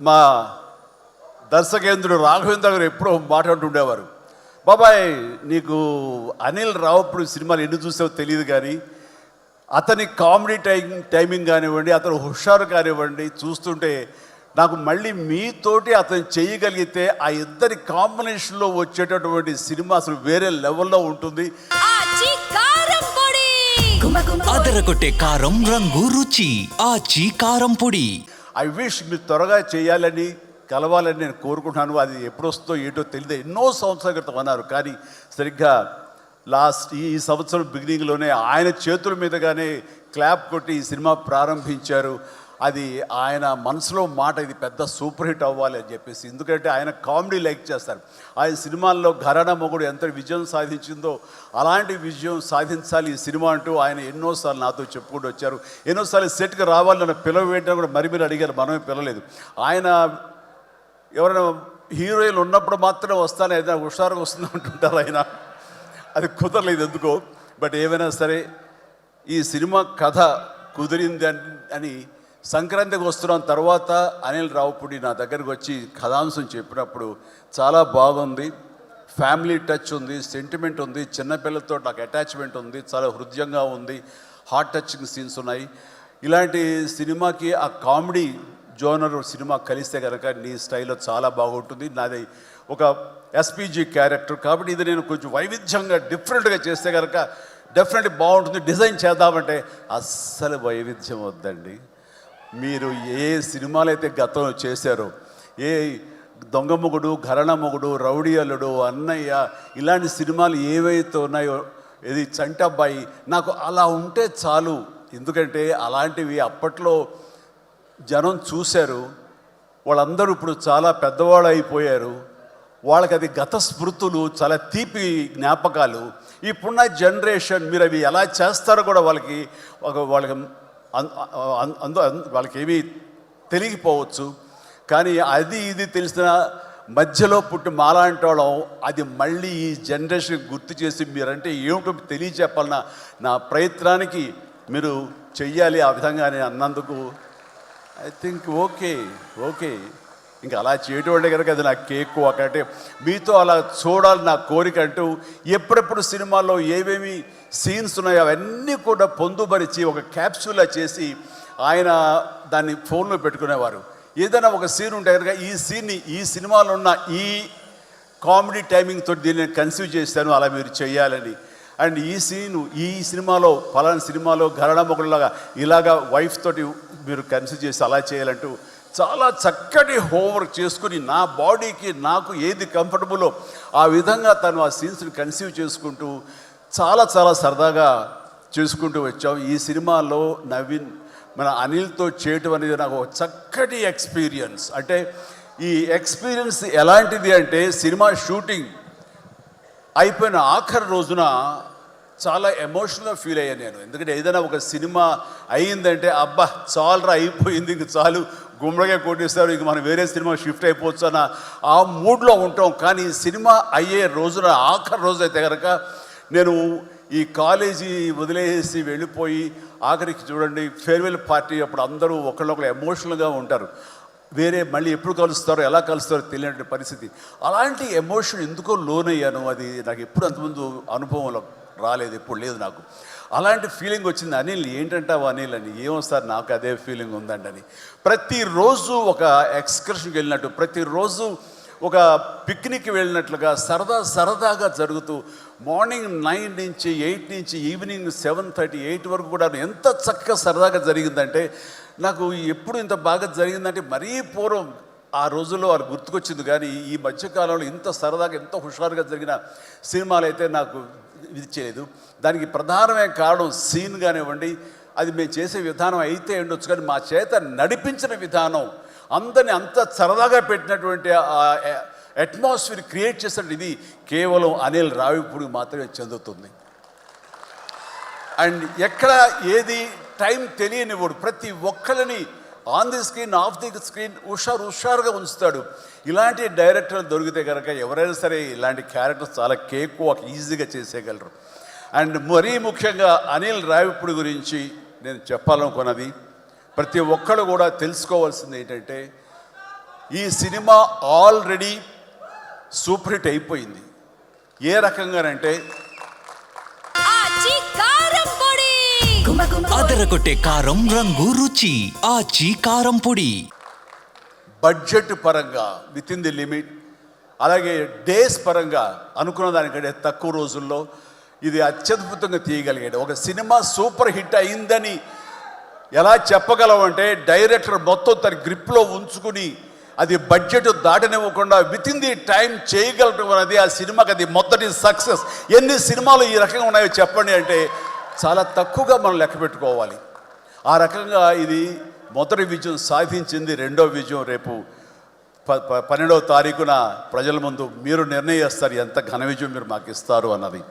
మా దర్శకేంద్రుడు రాఘవేంద్ర గారు ఎప్పుడో మాట్లాడుతుండేవారు బాబాయ్ నీకు అనిల్ రావుప్పుడు సినిమాలు ఎన్ని చూసావో తెలియదు కానీ అతని కామెడీ టైం టైమింగ్ కానివ్వండి అతను హుషారు కానివ్వండి చూస్తుంటే నాకు మళ్ళీ మీతోటి అతను చేయగలిగితే ఆ ఇద్దరి కాంబినేషన్లో వచ్చేటటువంటి సినిమా అసలు వేరే లెవెల్లో ఉంటుంది. అదరగొట్టే కారం రంగు రుచి. ఆచి కారం పొడి. ఐ విష్ మీరు త్వరగా చేయాలని కలవాలని నేను కోరుకుంటున్నాను. అది ఎప్పుడొస్తో ఏంటో తెలియదు ఎన్నో సంవత్సరాల క్రితం అన్నారు. కానీ సరిగ్గా లాస్ట్ ఈ ఈ సంవత్సరం బిగినింగ్లోనే ఆయన చేతుల మీదుగానే క్లాప్ కొట్టి ఈ సినిమా ప్రారంభించారు. అది ఆయన మనసులో మాట ఇది పెద్ద సూపర్ హిట్ అవ్వాలి అని చెప్పేసి. ఎందుకంటే ఆయన కామెడీ లైక్ చేస్తారు. ఆయన సినిమాల్లో ఘరానా మొగుడు ఎంత విజయం సాధించిందో అలాంటి విజయం సాధించాలి ఈ సినిమా అంటూ ఆయన ఎన్నోసార్లు నాతో చెప్పుకుంటూ వచ్చారు. ఎన్నోసార్లు సెట్కి రావాలి నన్ను పిలవ కూడా మరి మీరు అడిగారు. మనమే పిలవలేదు. ఆయన ఎవరైనా హీరోయిన్లు ఉన్నప్పుడు మాత్రమే వస్తాను ఏదైనా హుషారుగా వస్తుంది అంటుంటారు ఆయన. అది కుదరలేదు ఎందుకో. బట్ ఏమైనా సరే ఈ సినిమా కథ కుదిరింది అని- అని సంక్రాంతికి వస్తున్నాం. తర్వాత అనిల్ రావుపూడి నా దగ్గరకు వచ్చి కథాంశం చెప్పినప్పుడు చాలా బాగుంది. ఫ్యామిలీ టచ్ ఉంది సెంటిమెంట్ ఉంది చిన్నపిల్లలతో నాకు అటాచ్మెంట్ ఉంది చాలా హృదయంగా ఉంది హార్ట్ టచింగ్ సీన్స్ ఉన్నాయి. ఇలాంటి సినిమాకి ఆ కామెడీ జోనర్ సినిమా కలిస్తే కనుక నీ స్టైల్లో చాలా బాగుంటుంది. నాది ఒక ఎస్పీజీ క్యారెక్టర్ కాబట్టి ఇది నేను కొంచెం వైవిధ్యంగా డిఫరెంట్గా చేస్తే కనుక డెఫినెట్లీ బాగుంటుంది. డిజైన్ చేద్దామంటే అస్సలు వైవిధ్యం వద్దండి. మీరు ఏ సినిమాలు అయితే గతంలో చేశారో ఏ దొంగ మొగుడు ఘరణ మొగుడు రౌడీ అల్లుడు అన్నయ్య ఇలాంటి సినిమాలు ఏవైతే ఉన్నాయో ఇది చంటబ్బాయి నాకు అలా ఉంటే చాలు. ఎందుకంటే అలాంటివి అప్పట్లో జనం చూశారు. వాళ్ళందరూ ఇప్పుడు చాలా పెద్దవాళ్ళు అయిపోయారు. వాళ్ళకి అది గత స్మృతులు చాలా తీపి జ్ఞాపకాలు. ఇప్పుడున్న జనరేషన్ మీరు అవి ఎలా చేస్తారో కూడా వాళ్ళకి ఒక వాళ్ళకి అందు అన్- వాళ్ళకి ఏమీ తెలియకపోవచ్చు కానీ అది ఇది తెలిసిన మధ్యలో పుట్టి మాలాంటి వాళ్ళం అది మళ్ళీ ఈ జనరేషన్ గుర్తు చేసి మీరంటే ఏమిటో తెలియచెప్పాలన్న నా ప్రయత్నానికి మీరు చెయ్యాలి ఆ విధంగా అన్నందుకు. ఐ థింక్ ఓకే ఓకే ఇంకా అలా చేయటోళ్ళే కనుక అది నా కేక్ ఒకటే మీతో అలా చూడాలి నా కోరిక అంటూ ఎప్పుడెప్పుడు సినిమాల్లో ఏమేమి సీన్స్ ఉన్నాయో అవన్నీ కూడా పొందుపరిచి ఒక క్యాప్సూలా చేసి ఆయన దాన్ని ఫోన్లో పెట్టుకునేవారు. ఏదైనా ఒక సీన్ ఉంటే కనుక ఈ సీన్ని ఈ సినిమాలో ఉన్న ఈ కామెడీ టైమింగ్ తోటి దీన్ని కన్సీవ్ చేశాను అలా మీరు చేయాలని. అండ్ ఈ సీను ఈ సినిమాలో పలానా సినిమాలో ఘరణ మొగుడులాగా ఇలాగా వైఫ్ తోటి మీరు కన్సీవ్ చేసి అలా చేయాలంటూ చాలా చక్కటి హోంవర్క్ చేసుకుని నా బాడీకి నాకు ఏది కంఫర్టబులో ఆ విధంగా తను ఆ సీన్స్ని కన్సీవ్ చేసుకుంటూ చాలా చాలా సరదాగా చేసుకుంటూ వచ్చాం ఈ సినిమాలో నవీన్ మన అనిల్తో చేయటం అనేది నాకు ఒక చక్కటి ఎక్స్పీరియన్స్ అంటే ఈ ఎక్స్పీరియన్స్ ఎలాంటిది అంటే సినిమా షూటింగ్ అయిపోయిన ఆఖరి రోజున చాలా ఎమోషనల్గా ఫీల్ అయ్యాను నేను. ఎందుకంటే ఏదైనా ఒక సినిమా అయ్యిందంటే అబ్బా చాలరా అయిపోయింది ఇంక చాలు గుమ్మడిగా కొట్టిస్తారు ఇంక మనం వేరే సినిమా షిఫ్ట్ అయిపోవచ్చు అన్న ఆ మూడ్లో ఉంటాం. కానీ సినిమా అయ్యే రోజున ఆఖరి రోజు అయితే కనుక నేను ఈ కాలేజీ వదిలేసి వెళ్ళిపోయి ఆఖరికి చూడండి ఫేర్వెల్ పార్టీ అప్పుడు అందరూ ఒకళ్ళొకరు ఎమోషనల్గా ఉంటారు. వేరే మళ్ళీ ఎప్పుడు కలుస్తారో ఎలా కలుస్తారో తెలియనటువంటి పరిస్థితి. అలాంటి ఎమోషన్ ఎందుకో లోనయ్యాను. అది నాకు ఎప్పుడు అంతకుముందు అనుభవంలో రాలేదు ఎప్పుడు లేదు నాకు. అలాంటి ఫీలింగ్ వచ్చింది అనిల్ ఏంటంటావు అనిల్? అని ఏమో సార్ నాకు అదే ఫీలింగ్ ఉందండి అని ప్రతిరోజు ఒక ఎక్స్కర్షన్కి వెళ్ళినట్టు ప్రతిరోజు ఒక పిక్నిక్ వెళ్ళినట్లుగా సరదా సరదాగా జరుగుతూ మార్నింగ్ నైన్ నుంచి ఎయిట్ నుంచి ఈవినింగ్ సెవెన్ థర్టీ ఎయిట్ వరకు కూడా ఎంత చక్కగా సరదాగా జరిగిందంటే నాకు ఎప్పుడు ఇంత బాగా జరిగిందంటే మరీ పూర్వం ఆ రోజుల్లో వాళ్ళు గుర్తుకొచ్చింది. కానీ ఈ మధ్యకాలంలో ఇంత సరదాగా ఎంత హుషారుగా జరిగిన సినిమాలు అయితే నాకు ఇది దానికి ప్రధానమైన కారణం సీన్ కానివ్వండి అది మేము చేసే విధానం అయితే ఉండొచ్చు కానీ మా చేత నడిపించిన విధానం అందరిని అంత సరదాగా పెట్టినటువంటి అట్మాస్ఫియర్ క్రియేట్ చేసిన ఇది కేవలం అనిల్ రావిపూడి మాత్రమే చెందుతుంది. అండ్ ఎక్కడ ఏది టైం తెలియనివ్వడు. ప్రతి ఒక్కరిని on the screen off the screen హుషారు హుషారుగా ఉంచుతాడు. ఇలాంటి డైరెక్టర్లు దొరికితే కనుక ఎవరైనా సరే ఇలాంటి క్యారెక్టర్స్ చాలా కేక్ వాక్ ఈజీగా చేసేయగలరు. అండ్ మరీ ముఖ్యంగా అనిల్ రావిప్పుడు గురించి నేను చెప్పాలనుకున్నది ప్రతి ఒక్కరు కూడా తెలుసుకోవాల్సింది ఏంటంటే ఈ సినిమా ఆల్రెడీ సూపర్ హిట్ అయిపోయింది. ఏ రకంగానంటే అదరగొట్టే కారం రంగు రుచి ఆచి కారం పొడి. బడ్జెట్ పరంగా విత్ ఇన్ ది లిమిట్ అలాగే డేస్ పరంగా అనుకున్న దానికంటే తక్కువ రోజుల్లో ఇది అత్యద్భుతంగా తీయగలిగాడు. ఒక సినిమా సూపర్ హిట్ అయిందని ఎలా చెప్పగలవంటే డైరెక్టర్ మొత్తం తన గ్రిప్లో ఉంచుకుని అది బడ్జెట్ దాటనివ్వకుండా విత్ ఇన్ ది టైం చేయగలటం అనేది ఆ సినిమాకి అది మొదటి సక్సెస్ ఎన్ని సినిమాలు ఈ రకంగా ఉన్నాయో చెప్పండి అంటే చాలా తక్కువగా మనం లెక్క పెట్టుకోవాలి. ఆ రకంగా ఇది మొదటి విజయం సాధించింది రెండో విజయం రేపు ప- ప- పన్నెండవ తారీఖున ప్రజల ముందు మీరు నిర్ణయిస్తారు ఎంత ఘన విజయం మీరు మాకు ఇస్తారు అన్నది.